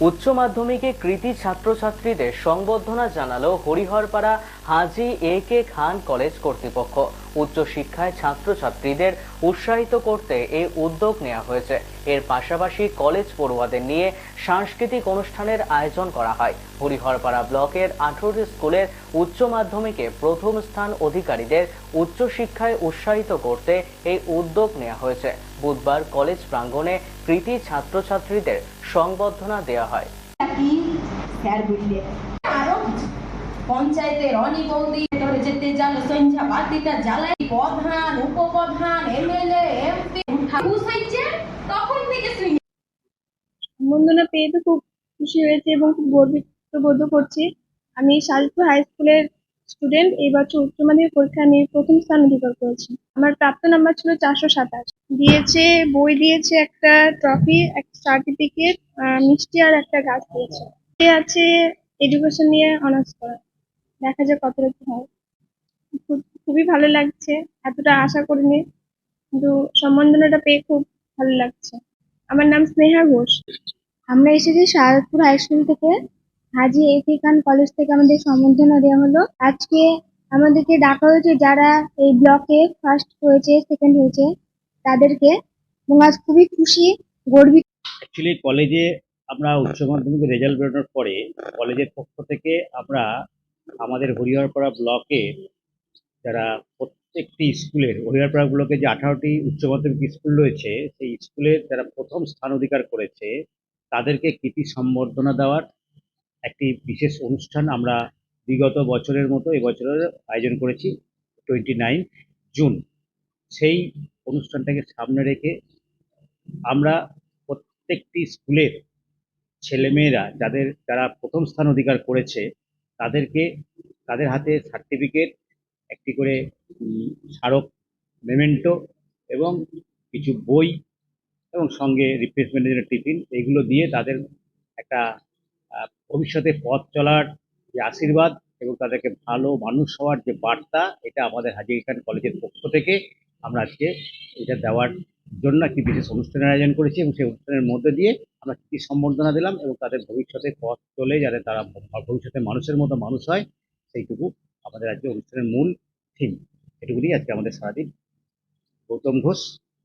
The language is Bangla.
উচ্চ মাধ্যমিকে কৃতি ছাত্রছাত্রীদের সংবর্ধনা জানালো হরিহরপাড়া হাজি এ কে খান কলেজ কর্তৃপক্ষ। উচ্চ শিক্ষায় ছাত্রছাত্রীদের উৎসাহিত করতে এই উদ্যোগ নেওয়া হয়েছে। এর পাশাপাশি কলেজ পড়ুয়াদের নিয়ে সাংস্কৃতিক অনুষ্ঠানের আয়োজন করা হয়। হরিহরপাড়া ব্লকের আঠারোটি স্কুলের উচ্চ মাধ্যমিকে প্রথম স্থান অধিকারীদের উচ্চ শিক্ষায় উৎসাহিত করতে এই উদ্যোগ নেওয়া হয়েছে। বুধবার কলেজ প্রাঙ্গণে কৃতি ছাত্রছাত্রীদের সংবর্ধনা দেওয়া হয়। পঞ্চায়েতের অনি বৌদি ধরে যেতে জানো সন্ধ্যা বাতিটা জ্বালাই প্রধান উপপ্রধান এমএলএ এমপি ঠাকুর তখন থেকে শুনি সম্বর্ধনা পেয়ে তো খুব খুশি হয়েছে এবং খুব গর্বিত বোধ করছি। আমি শালপুর হাই স্কুলের স্টুডেন্ট এই বছর উচ্চ মাধ্যমিক পরীক্ষা নিয়ে প্রথম স্থান অধিকার করেছি। আমার প্রাপ্ত নাম্বার ছিল চারশো সাতাশ। দিয়েছে, বই দিয়েছে একটা ট্রফি একটা সার্টিফিকেট মিষ্টি আর একটা গাছ দিয়েছে। এ আছে এডুকেশন নিয়ে অনার্স করা। দেখা যাক কতটা কি হয়। খুব- খুবই ভালো লাগছে। এতটা আশা করিনি। কিন্তু সম্বন্ধনাটা পেয়ে খুব ভালো লাগছে। আমার নাম স্নেহা ঘোষ। আমরা এসেছি শারদপুর হাই স্কুল থেকে হাজি একে খান কলেজ থেকে আমাদের সম্বর্ধনা দেওয়া হলো। আজকে আমাদেরকে ডাকা হয়েছে যারা এই ব্লকে ফার্স্ট হয়েছে সেকেন্ড হয়েছে, তাদেরকে। এবং আজ খুবই খুশি, গর্বিত। অ্যাকচুয়ালি কলেজে আমরা উচ্চ মাধ্যমিকের রেজাল্ট বেরোনোর পরে কলেজের পক্ষ থেকে আমরা আমাদের হরিহরপাড়া ব্লকে যারা প্রত্যেকটি স্কুলের হরিহরপাড়া ব্লকে যে আঠারোটি উচ্চ মাধ্যমিক স্কুল রয়েছে, সেই স্কুলের যারা প্রথম স্থান অধিকার করেছে, তাদেরকে কৃতি সম্বর্ধনা দেওয়ার একটি বিশেষ অনুষ্ঠান আমরা বিগত বছরের মতো, এবছরের আয়োজন করেছি টোয়েন্টি নাইন জুন সেই অনুষ্ঠানটাকে সামনে রেখে আমরা প্রত্যেকটি স্কুলের ছেলেমেয়েরা, যাদের যারা প্রথম স্থান অধিকার করেছে, তাদেরকে, তাদের হাতে সার্টিফিকেট একটি করে স্মারক মেমেন্টো এবং কিছু বই এবং সঙ্গে রিপ্লেসমেন্টের জন্য টিফিন এগুলো দিয়ে তাদের একটা ভবিষ্যতে পথ চলার যে আশীর্বাদ এবং তাদেরকে ভালো মানুষ হওয়ার যে বার্তা, এটা আমাদের হাজির খান কলেজের পক্ষ থেকে আমরা আজকে এটা দেওয়ার জন্য একটি বিশেষ অনুষ্ঠানের আয়োজন করেছি এবং সেই অনুষ্ঠানের মধ্যে দিয়ে আমরা কৃতি সম্বর্ধনা দিলাম এবং তাদের ভবিষ্যতে পথ চলে যাতে তারা ভবিষ্যতে মানুষের মতো মানুষ হয়, সেইটুকু আমাদের আজকে অনুষ্ঠানের মূল থিম এটুকুনি আজকে আমাদের সারাদিন গৌতম ঘোষ